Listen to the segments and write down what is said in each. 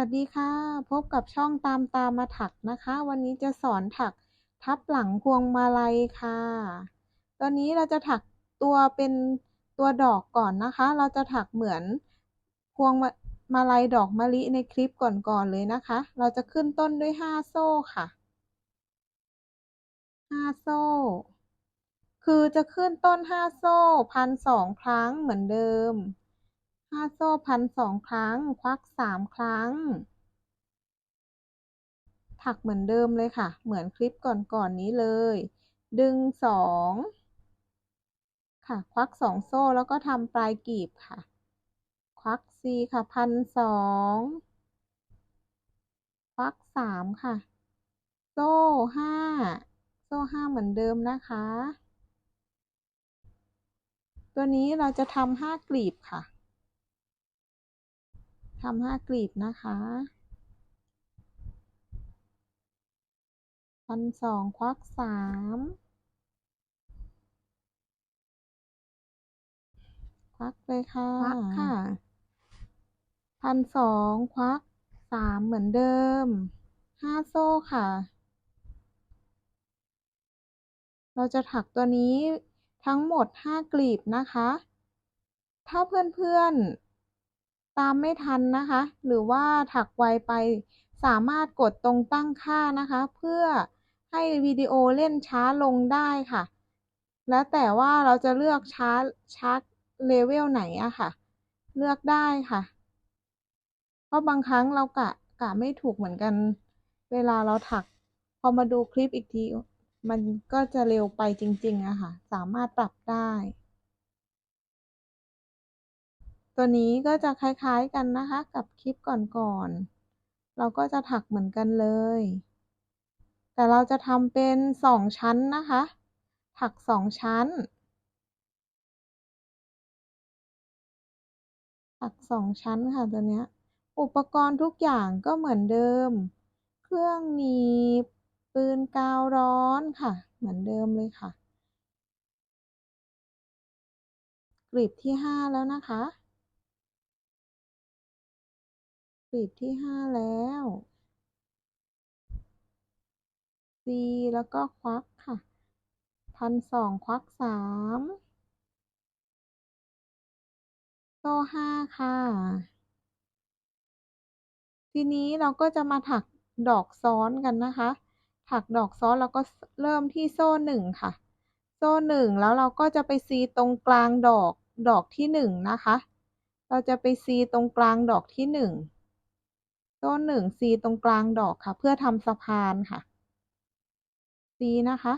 วัสดีค่ะ พบกับช่องตามตามมาถักนะคะ วันนี้จะสอนถักทับหลังพวงมาลัยค่ะ ตอนนี้เราจะถักตัวเป็นตัวดอกก่อนนะคะ เราจะถักเหมือนพวงมามาลัยดอกมะลิในคลิปก่อนๆเลยนะคะ เราจะขึ้นต้นด้วยห้าโซ่ค่ะห้าโซ่ คือจะขึ้นต้นห้าโซ่พันสองครั้งเหมือนเดิม ห้าโซ่พันสองครั้ง ควักสามครั้ง ถักเหมือนเดิมเลยค่ะ เหมือนคลิปก่อนๆนนี้เลย ดึงสองค่ะ ควักสองโซ่แล้วก็ทำปลายกีบค่ะ ควักสี่ค่ะพันสองควักสามค่ะ โซ่ห้าโซ่ห้าเหมือนเดิมนะคะ ตัวนี้เราจะทำห้ากลีบค่ะ ทำห้ากลีบนะคะพันสองควักสามควักเลยค่ะควักค่ะพันสองควักสามเหมือนเดิมห้าโซ่ค่ะ เราจะถักตัวนี้ทั้งหมดห้ากลีบนะคะ ถ้าเพื่อนๆ ตามไม่ทันนะคะ หรือว่าถักไวไป สามารถกดตรงตั้งค่านะคะ เพื่อให้วิดีโอเล่นช้าลงได้ค่ะ แล้วแต่ว่าเราจะเลือกช้าช้าเลเวลไหนอะค่ะ เลือกได้ค่ะ เพราะบางครั้งเรากะกะไม่ถูกเหมือนกัน เวลาเราถัก พอมาดูคลิปอีกที มันก็จะเร็วไปจริง ๆอะค่ะ สามารถปรับได้ ตัวนี้ก็จะคล้ายๆกันนะคะกับคลิปก่อนๆ เราก็จะถักเหมือนกันเลย แต่เราจะทำเป็นสองชั้นนะคะ ถักสองชั้น ถักสองชั้นค่ะตัวนี้ อุปกรณ์ทุกอย่างก็เหมือนเดิม เครื่องหนีบ ปืนกาวร้อนค่ะ เหมือนเดิมเลยค่ะกลีบที่ห้าแล้วนะคะ กลีบที่ห้าแล้วซีแล้วก็ควักค่ะพันสองควักสามโซ่ห้าค่ะ ทีนี้เราก็จะมาถักดอกซ้อนกันนะคะ ถักดอกซ้อนเราก็เริ่มที่โซ่หนึ่งค่ะ โซ่หนึ่งแล้วเราก็จะไปซีตรงกลางดอกดอกที่หนึ่งนะคะ เราจะไปซีตรงกลางดอกที่หนึ่ง โซ่หนึ่งซีตรงกลางดอกค่ะ เพื่อทำสะพานค่ะซีนะคะ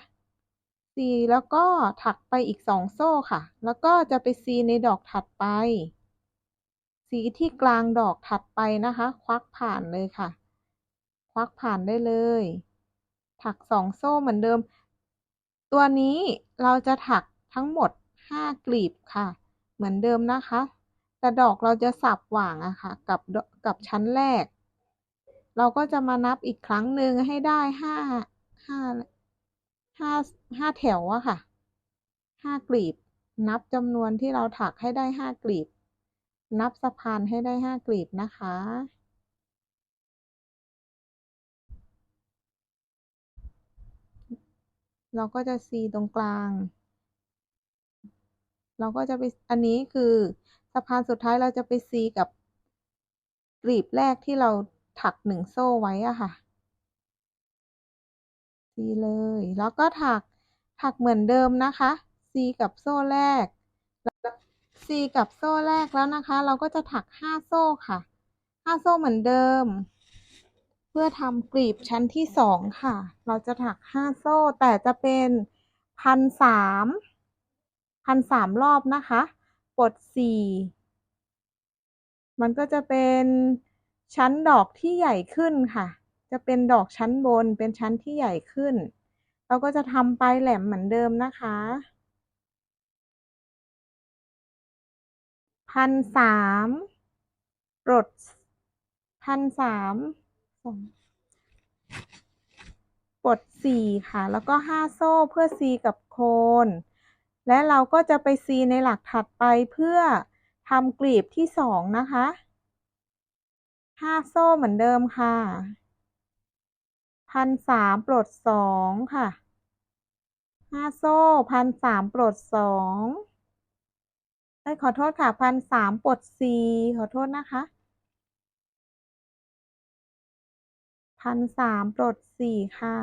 ซีแล้วก็ถักไปอีกสองโซ่ค่ะ แล้วก็จะไปซีในดอกถัดไปซีที่กลางดอกถัดไปนะคะ ควักผ่านเลยค่ะ ควักผ่านได้เลย ถักสองโซ่เหมือนเดิม ตัวนี้เราจะถักทั้งหมดห้ากลีบค่ะ เหมือนเดิมนะคะแต่ดอกเราจะสับหว่างอะค่ะ กับกับชั้นแรก เราก็จะมานับอีกครั้งหนึ่งให้ได้ห้าห้าห้าห้าแถวอะค่ะห้ากลีบ นับจำนวนที่เราถักให้ได้ห้ากลีบ นับสะพานให้ได้ห้ากลีบนะคะเราก็จะซีตรงกลาง เราก็จะไป อันนี้คือสะพานสุดท้ายเราจะไปซีกับกลีบแรกที่เรา ถักหนึ่งโซ่ไว้อะค่ะซีเลย แล้วก็ถักถักเหมือนเดิมนะคะซีกับโซ่แรกซีกับโซ่แรกแล้วนะคะ เราก็จะถักห้าโซ่ค่ะห้าโซ่เหมือนเดิม เพื่อทำกลีบชั้นที่สองค่ะ เราจะถักห้าโซ่แต่จะเป็นพันสามพันสามรอบนะคะ ปลดสี่มันก็จะเป็น ชั้นดอกที่ใหญ่ขึ้นค่ะ จะเป็นดอกชั้นบนเป็นชั้นที่ใหญ่ขึ้น เราก็จะทำปลายแหลมเหมือนเดิมนะคะ พันสามปลดพันสามปลดสี่ค่ะ แล้วก็ห้าโซ่เพื่อซีกับโคน และเราก็จะไปซีในหลักถัดไปเพื่อทำกลีบที่สองนะคะ ห้าโซ่เหมือนเดิมค่ะ พันสามปลดสองค่ะ ห้าโซ่พันสามปลดสองเอ้ขอโทษค่ะพันสามปลดสี่ขอโทษนะคะ พันสามปลดสี่ค่ะ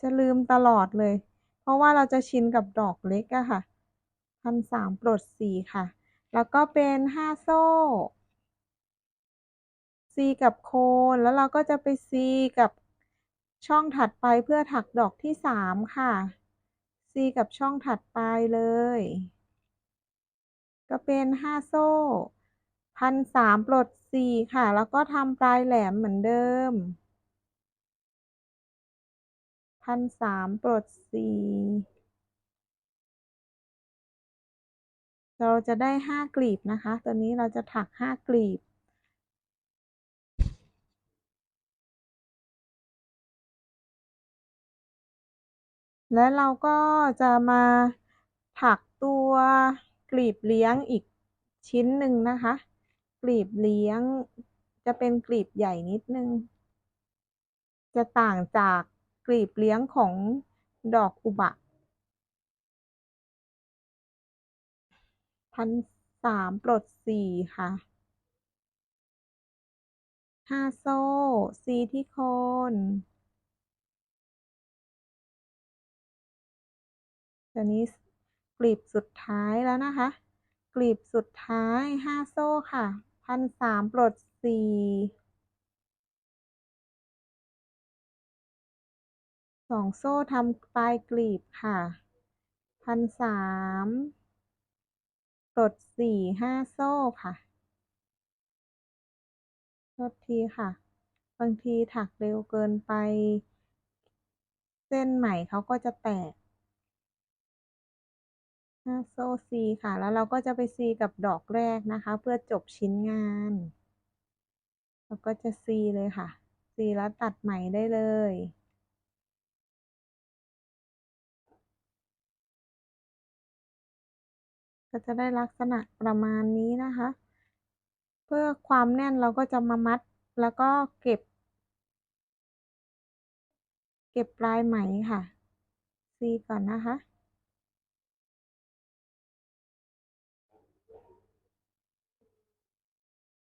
จะลืมตลอดเลย เพราะว่าเราจะชินกับดอกเล็กอะค่ะ พันสามปลดสี่ค่ะ แล้วก็เป็นห้าโซ่ C กับโคนแล้วเราก็จะไป C กับช่องถัดไปเพื่อถักดอกที่สามค่ะ C กับช่องถัดไปเลย ก็เป็นห้าโซ่พันสามปลดสี่ค่ะ แล้วก็ทำปลายแหลมเหมือนเดิมพันสามปลดสี่ เราจะได้ห้ากลีบนะคะ ตัวนี้เราจะถักห้ากลีบ และเราก็จะมาถักตัวกลีบเลี้ยงอีกชิ้นหนึ่งนะคะ กลีบเลี้ยงจะเป็นกลีบใหญ่นิดนึง จะต่างจากกลีบเลี้ยงของดอกอุบะ พันสามปลดสี่ค่ะห้าโซ่ซีที่โคนตัวนี้กลีบสุดท้ายแล้วนะคะ กลีบสุดท้ายห้าโซ่ค่ะพันสามปลดสี่สองโซ่ทำปลายกลีบค่ะพันสาม ปลดสี่ห้าโซ่ค่ะโทษทีค่ะ บางทีถักเร็วเกินไป เส้นไหมเขาก็จะแตกห้าโซ่ซีค่ะ แล้วเราก็จะไปซีกับดอกแรกนะคะ เพื่อจบชิ้นงานเราก็จะซีเลยค่ะ ซีแล้วตัดไหมได้เลย ก็จะได้ลักษณะประมาณนี้นะคะ เพื่อความแน่นเราก็จะมามัดแล้วก็เก็บ เก็บปลายไหมค่ะซีก่อนนะคะ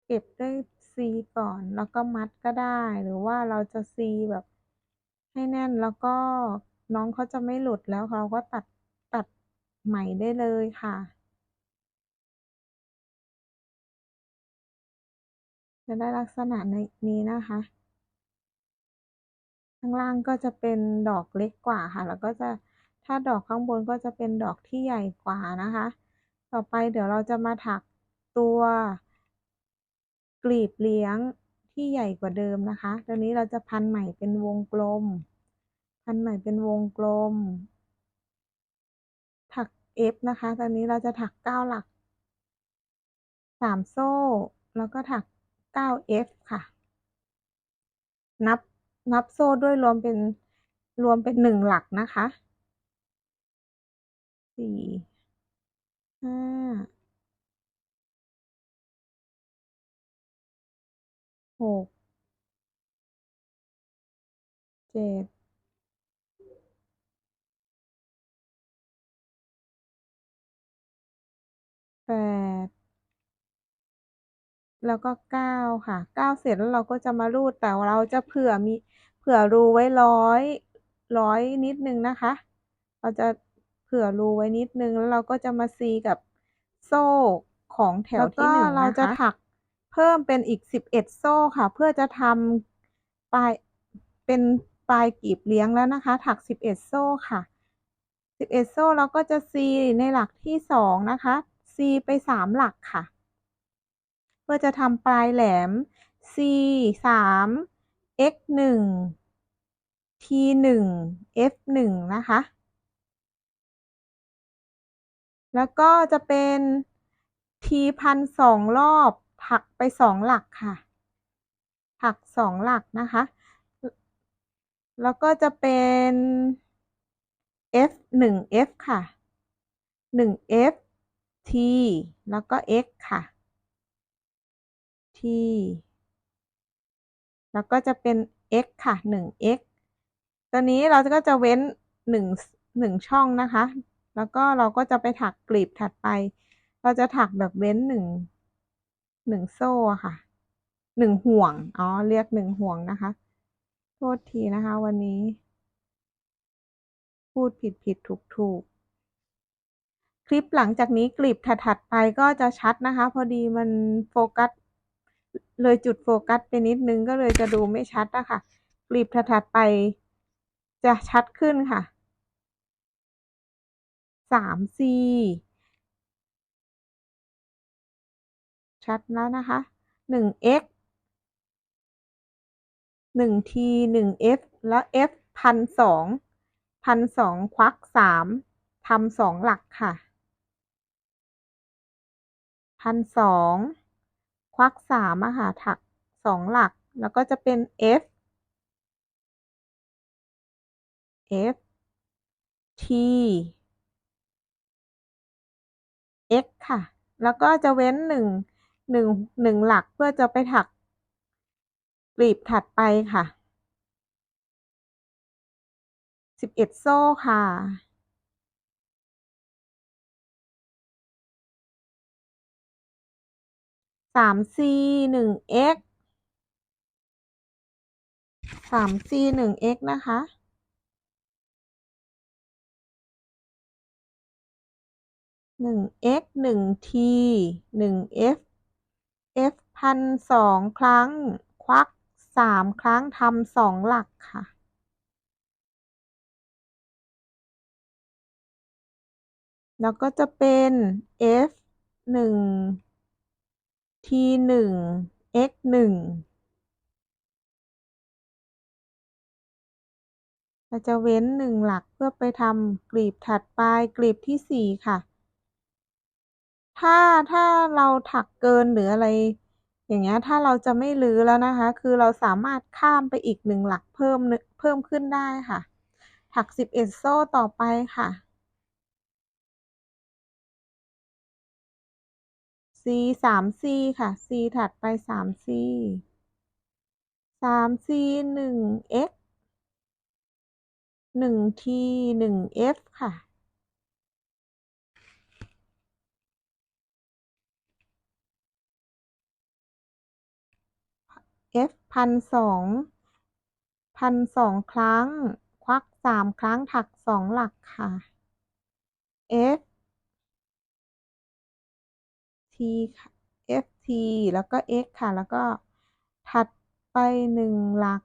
เก็บด้วยซีก่อนแล้วก็มัดก็ได้ หรือว่าเราจะซีแบบให้แน่นแล้วก็น้องเขาจะไม่หลุดแล้วเราก็ตัดตัดไหมได้เลยค่ะ จะได้ลักษณะในนี้นะคะ ข้างล่างก็จะเป็นดอกเล็กกว่าค่ะ แล้วก็จะถ้าดอกข้างบนก็จะเป็นดอกที่ใหญ่กว่านะคะ ต่อไปเดี๋ยวเราจะมาถักตัวกลีบเลี้ยงที่ใหญ่กว่าเดิมนะคะตอนนี้เราจะพันไหม่เป็นวงกลม พันไหม่เป็นวงกลม ถัก F นะคะ ตอนนี้เราจะถักเก้าหลักสามโซ่ แล้วก็ถัก เก้า F ค่ะ นับนับโซ่ด้วยรวมเป็นรวมเป็นหนึ่งหลักนะคะสี่ห้าหกเจ็ดแปด แล้วก็เก้าค่ะเก้าเสร็จแล้วเราก็จะมารูดแต่เราจะเผื่อมีเผื่อรูไว้ร้อยร้อยนิดนึงนะคะ เราจะเผื่อรูไว้นิดนึงแล้วเราก็จะมาซีกับโซ่ของแถวที่หนึ่งนะคะเราจะถักเพิ่มเป็นอีกสิบเอ็ดโซ่ค่ะ เพื่อจะทำปลายเป็นปลายกีบเลี้ยงแล้วนะคะ ถักสิบเอ็ดโซ่ค่ะสิบเอ็ดโซ่เราก็จะซีในหลักที่สองนะคะซีไปสามหลักค่ะเพื่อจะทำปลายแหลม C สาม X หนึ่ง T หนึ่ง F หนึ่งนะคะ แล้วก็จะเป็น T พันสองรอบ ถักไปสองหลักค่ะ ถักสองหลักนะคะ แล้วก็จะเป็น F หนึ่ง F ค่ะหนึ่ง F T แล้วก็ X ค่ะ t แล้วก็จะเป็น x ค่ะ 1x ตัวนี้เราก็จะเว้น1 1ช่องนะคะ แล้วก็เราก็จะไปถักกลีบถัดไป เราจะถักแบบเว้น 1 1 โซ่ค่ะ 1 ห่วง อ๋อ เรียก 1 ห่วงนะคะ โทษทีนะคะวันนี้ พูดผิดผิดถูกถูกคลิปหลังจากนี้กลีบถัดๆไปก็จะชัดนะคะ พอดีมันโฟกัส เลยจุดโฟกัสไปนิดนึงก็เลยจะดูไม่ชัดอะค่ะกลีบถัดไป จะชัดขึ้นค่ะ 3C ชัดแล้วนะคะ 1x 1t 1f แล้ว f พันสองพันสองควักสามทำสองหลักค่ะพันสอง ควักสามอะค่ะถักสองหลัก แล้วก็จะเป็น f f t x ค่ะ แล้วก็จะเว้นหนึ่งหนึ่งหนึ่งหลักเพื่อจะไปถักกลีบถัดไปค่ะสิบเอ็ดโซ่ค่ะ สาม c หนึ่ง x สาม c หนึ่ง x นะคะ หนึ่ง x หนึ่ง t หนึ่ง f f พันสองครั้ง ควักสามครั้งทำสองหลักค่ะแล้วก็จะเป็น f หนึ่ง t หนึ่ง x หนึ่งเราจะเว้นหนึ่งหลักเพื่อไปทำกลีบถัดไปกลีบที่สี่ค่ะ ถ้าถ้าเราถักเกินหรืออะไร อย่างเงี้ยถ้าเราจะไม่รื้อแล้วนะคะ คือเราสามารถข้ามไปอีกหนึ่งหลักเพิ่มเพิ่มขึ้นได้ค่ะ ถักสิบเอ็ดโซ่ต่อไปค่ะ สาม C ค่ะ C ถัดไปสาม C สาม C หนึ่ง X หนึ่ง T หนึ่ง F ค่ะ F พันสองพันสองครั้ง ควักสามครั้งถักสองหลักค่ะ F T ค่ะ F T แล้วก็ X ค่ะ แล้วก็ถัดไปหนึ่งหลัก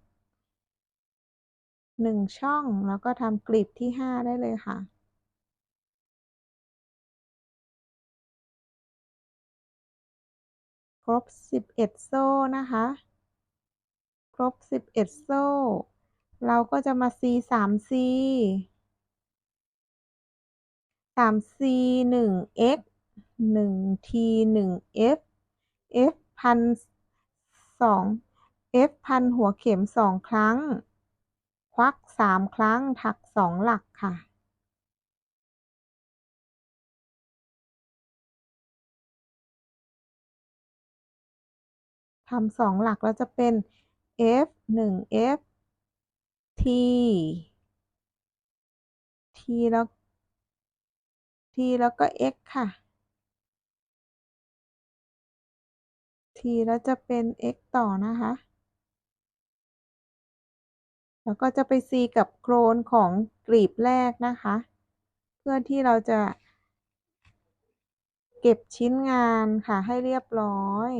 หนึ่งช่อง แล้วก็ทำกลีบที่ห้าได้เลยค่ะ ครบสิบเอ็ดโซ่นะคะ ครบสิบเอ็ดโซ่ เราก็จะมา C สาม C สาม C หนึ่ง X หนึ่ง T หนึ่ง F F พันสอง F พันหัวเข็มสองครั้ง ควักสามครั้ง ถักสองหลักค่ะ ทำสองหลักแล้วจะเป็น F หนึ่ง F T T แล้ว T แล้วก็ X ค่ะ T แล้วจะเป็น X ต่อนะคะ แล้วก็จะไป C กับโครนของกลีบแรกนะคะ เพื่อที่เราจะ เก็บชิ้นงานค่ะให้เรียบร้อย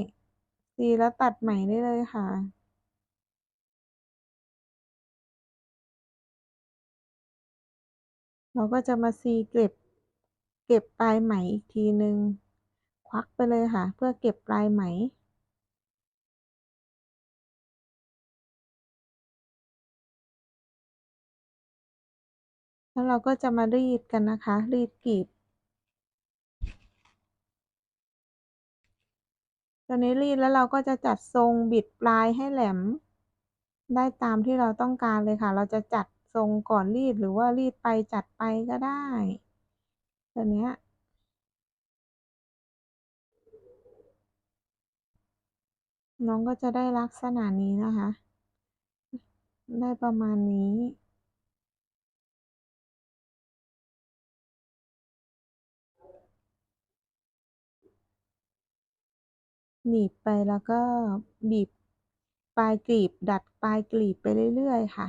C แล้วตัดใหม่ได้เลยค่ะเราก็จะมา C เก็บ เก็บปลายไหมอีกทีหนึ่งควักไปเลยค่ะ เพื่อเก็บปลายไหม แล้วเราก็จะมารีดกันนะคะ รีดกลีบ ตอนนี้รีดแล้วเราก็จะจัดทรงบิดปลายให้แหลม ได้ตามที่เราต้องการเลยค่ะ เราจะจัดทรงก่อนรีดหรือว่ารีดไปจัดไปก็ได้ตัวเนี้ยน้องก็จะได้ลักษณะนี้นะคะ ได้ประมาณนี้ หนีบไปแล้วก็บีบปลายกลีบ ดัดปลายกลีบไปเรื่อยๆค่ะ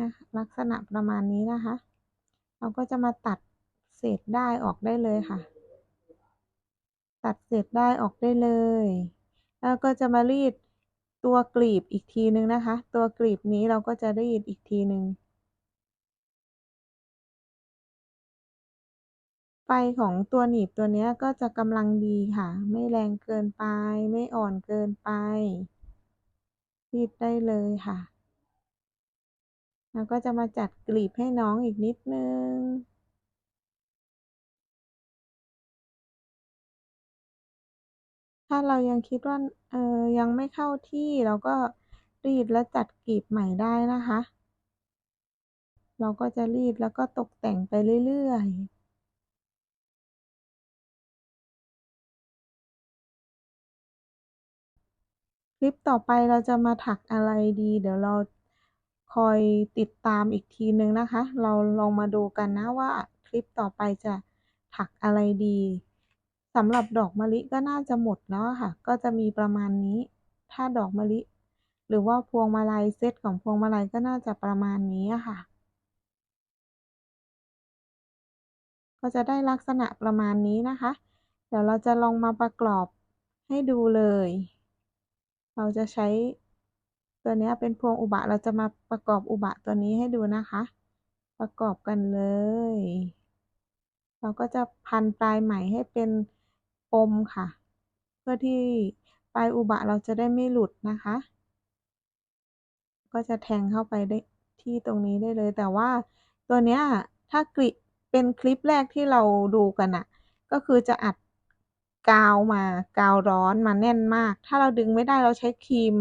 นะลักษณะประมาณนี้นะคะ เราก็จะมาตัดเศษได้ออกได้เลยค่ะ ตัดเศษได้ออกได้เลย แล้วก็จะมารีดตัวกลีบอีกทีนึงนะคะ ตัวกลีบนี้เราก็จะรีดอีกทีนึง ฟของตัวหนีบตัวนี้ก็จะกำลังดีค่ะ ไม่แรงเกินไป ไม่อ่อนเกินไปรีดได้เลยค่ะ แล้วก็จะมาจัดกลีบให้น้องอีกนิดนึงถ้าเรายังคิดว่าเออยังไม่เข้าที่เราก็รีดและจัดกลีบใหม่ได้นะคะ เราก็จะรีดแล้วก็ตกแต่งไปเรื่อยๆ ลิปต่อไปเราจะมาถักอะไรดี เดี๋ยวเราคอยติดตามอีกทีนึงนะคะ เราลองมาดูกันนะว่าคลิปต่อไปจะถักอะไรดีสำหรับดอกมะลิก็น่าจะหมดแล้วค่ะ ก็จะมีประมาณนี้ ถ้าดอกมะลิ หรือว่าพวงมาลัยเซตของพวงมาลัยก็น่าจะประมาณนี้ค่ะ ก็จะได้ลักษณะประมาณนี้นะคะ เดี๋ยวเราจะลองมาประกอบให้ดูเลย เราจะใช้ตัวนี้เป็นพวงอุบะเราจะมาประกอบอุบะตัวนี้ให้ดูนะคะ ประกอบกันเลย เราก็จะพันปลายไหมให้เป็นปมค่ะ เพื่อที่ปลายอุบะเราจะได้ไม่หลุดนะคะ ก็จะแทงเข้าไปได้ที่ตรงนี้ได้เลย แต่ว่าตัวเนี้ยถ้ากริเป็นคลิปแรกที่เราดูกันอะก็คือจะอัด กาวมากาวร้อนมาแน่นมาก ถ้าเราดึงไม่ได้เราใช้ครีม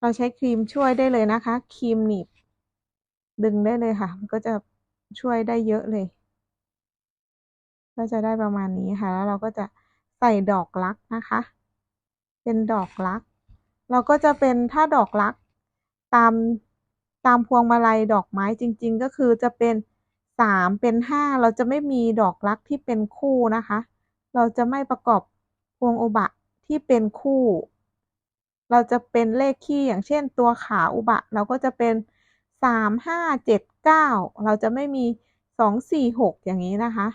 เราใช้ครีมช่วยได้เลยนะคะครีมหนีบดึงได้เลยค่ะ มันก็จะช่วยได้เยอะเลย ก็จะได้ประมาณนี้ค่ะ แล้วเราก็จะใส่ดอกรักนะคะ เป็นดอกรัก เราก็จะเป็นถ้าดอกรัก ตามตามพวงมาลัยดอกไม้จริง ๆ ก็คือจะเป็นสามเป็นห้าเราจะไม่มีดอกรักที่เป็นคู่นะคะ เราจะไม่ประกอบพวงอุบะที่เป็นคู่ เราจะเป็นเลขคี่อย่างเช่นตัวขาอุบะ เราก็จะเป็นสามห้าเจ็ดเก้าเราจะไม่มีสองสี่หกอย่างนี้นะคะ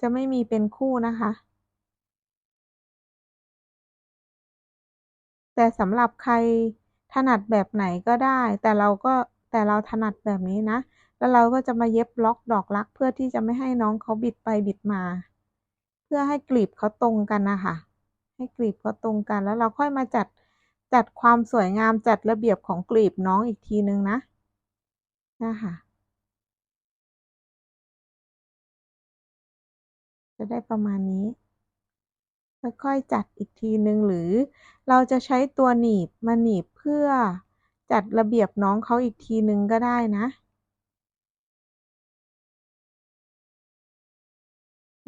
จะไม่มีเป็นคู่นะคะ แต่สำหรับใครถนัดแบบไหนก็ได้ แต่เราก็แต่เราถนัดแบบนี้นะ แล้วเราก็จะมาเย็บล็อกดอกรักเพื่อที่จะไม่ให้น้องเขาบิดไปบิดมา เพื่อให้กลีบเขาตรงกันนะคะให้กลีบเขาตรงกันแล้วเราค่อยมาจัดจัดความสวยงามจัดระเบียบของกลีบน้องอีกทีนึงนะนะคะจะได้ประมาณนี้ค่อยๆจัดอีกทีนึงหรือเราจะใช้ตัวหนีบมาหนีบเพื่อจัดระเบียบน้องเขาอีกทีนึงก็ได้นะ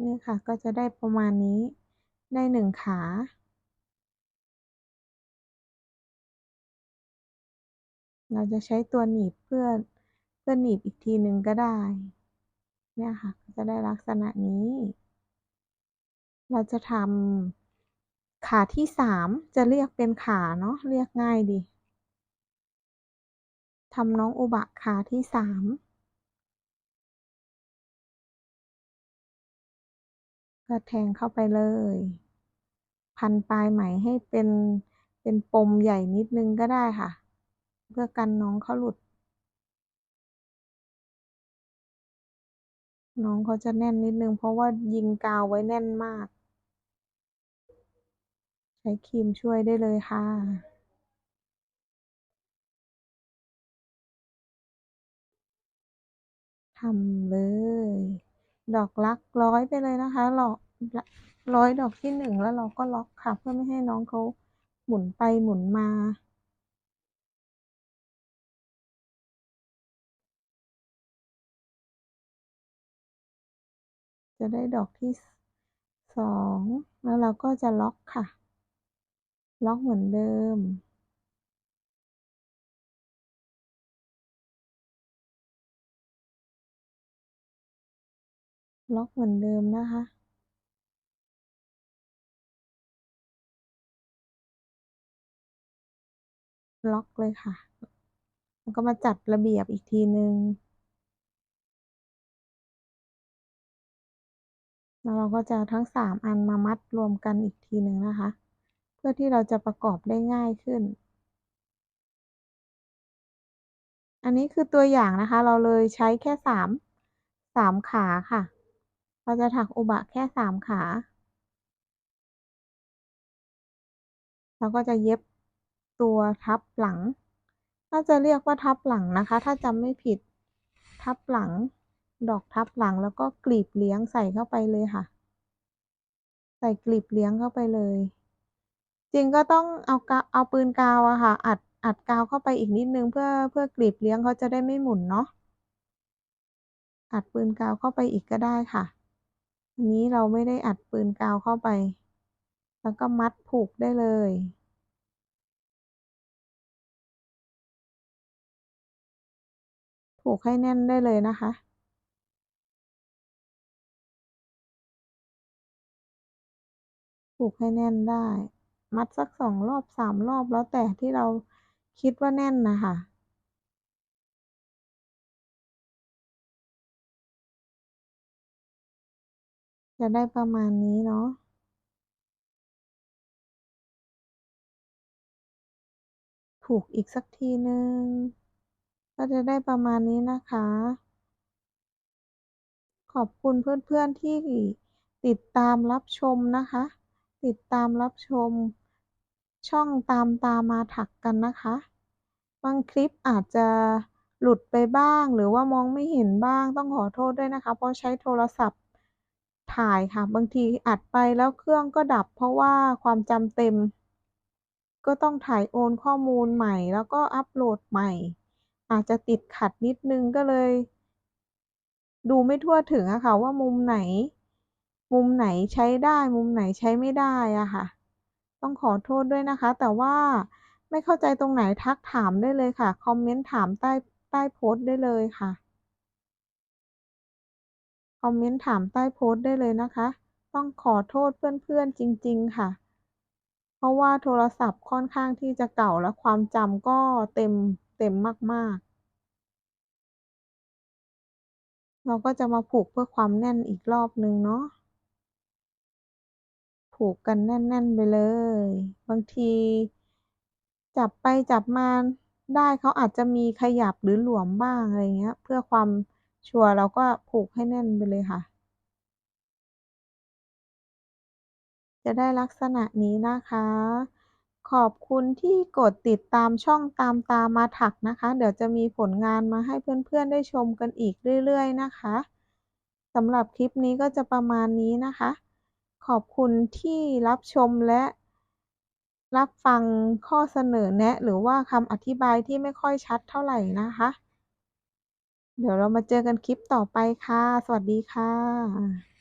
นี่ค่ะก็จะได้ประมาณนี้ ได้หนึ่งขา เราจะใช้ตัวหนีบเพื่อเพื่อหนีบอีกทีหนึ่งก็ได้ เนี่ยค่ะก็จะได้ลักษณะนี้ เราจะทำขาที่สามจะเรียกเป็นขาเนาะเรียกง่ายดีทำน้องอุบะขาที่สาม ก็แทงเข้าไปเลย พันปลายไหมให้เป็นเป็นปมใหญ่นิดนึงก็ได้ค่ะ เพื่อกันน้องเขาหลุด น้องเขาจะแน่นนิดนึงเพราะว่ายิงกาวไว้แน่นมาก ใช้ครีมช่วยได้เลยค่ะทำเลย ดอกรักร้อยไปเลยนะคะหลอก ร้อยดอกที่หนึ่งแล้วเราก็ล็อกค่ะ เพื่อไม่ให้น้องเขาหมุนไปหมุนมา จะได้ดอกที่สองแล้วเราก็จะล็อกค่ะ ล็อกเหมือนเดิมล็อกเหมือนเดิมนะคะ ล็อกเลยค่ะ แล้วก็มาจัดระเบียบอีกทีหนึ่งแล้วเราก็จะทั้งสามอันมามัดรวมกันอีกทีหนึ่งนะคะ เพื่อที่เราจะประกอบได้ง่ายขึ้น อันนี้คือตัวอย่างนะคะ เราเลยใช้แค่สามสามขาค่ะ เราจะถักอุบะแค่สามขา เราก็จะเย็บ ตัวทับหลัง น่าจะเรียกว่าทับหลังนะคะ ถ้าจำไม่ผิด ทับหลัง ดอกทับหลังแล้วก็กลีบเลี้ยงใส่เข้าไปเลยค่ะ ใส่กลีบเลี้ยงเข้าไปเลย จริงก็ต้องเอากาเอาปืนกาวอะค่ะ อัดอัดกาวเข้าไปอีกนิดนึงเพื่อเพื่อกลีบเลี้ยงเขาจะได้ไม่หมุนเนาะอัดปืนกาวเข้าไปอีกก็ได้ค่ะนี้เราไม่ได้อัดปืนกาวเข้าไป แล้วก็มัดผูกได้เลย ผูกให้แน่นได้เลยนะคะ ผูกให้แน่นได้ มัดสักสองรอบสามรอบแล้วแต่ที่เราคิดว่าแน่นนะคะจะได้ประมาณนี้เนาะผูกอีกสักทีหนึ่ง ก็จะได้ประมาณนี้นะคะ ขอบคุณเพื่อนๆที่ติดตามรับชมนะคะ ติดตามรับชม ช่องตามตามาถักกันนะคะ บางคลิปอาจจะหลุดไปบ้าง หรือว่ามองไม่เห็นบ้างต้องขอโทษด้วยนะคะ เพราะใช้โทรศัพท์ถ่ายค่ะ บางทีอัดไปแล้วเครื่องก็ดับ เพราะว่าความจำเต็ม ก็ต้องถ่ายโอนข้อมูลใหม่ แล้วก็อัปโหลดใหม่ อาจจะติดขัดนิดนึงก็เลย ดูไม่ทั่วถึงอะค่ะว่ามุมไหน มุมไหนใช้ได้ มุมไหนใช้ไม่ได้อะค่ะ ต้องขอโทษด้วยนะคะ แต่ว่าไม่เข้าใจตรงไหนทักถามได้เลยค่ะ คอมเมนต์ถามใต้ใต้โพสต์ได้เลยค่ะ คอมเมนต์ถามใต้โพสต์ได้เลยนะคะ ต้องขอโทษเพื่อนๆจริง ๆ ค่ะ เพราะว่าโทรศัพท์ค่อนข้างที่จะเก่าและความจำก็เต็ม เต็มมาก ๆ เราก็จะมาผูกเพื่อความแน่นอีกรอบนึงเนาะผูกกันแน่น ๆ ไปเลย บางที จับไปจับมาได้เขาอาจจะมีขยับหรือหลวมบ้างอะไรเงี้ย เพื่อความชัวร์เราก็ผูกให้แน่นไปเลยค่ะ จะได้ลักษณะนี้นะคะ ขอบคุณที่กดติดตามช่องตามตามาถักนะคะ เดี๋ยวจะมีผลงานมาให้เพื่อนๆได้ชมกันอีกเรื่อยๆนะคะสำหรับคลิปนี้ก็จะประมาณนี้นะคะ ขอบคุณที่รับชมและรับฟังข้อเสนอแนะ หรือว่าคำอธิบายที่ไม่ค่อยชัดเท่าไหร่นะคะ เดี๋ยวเรามาเจอกันคลิปต่อไปค่ะ สวัสดีค่ะ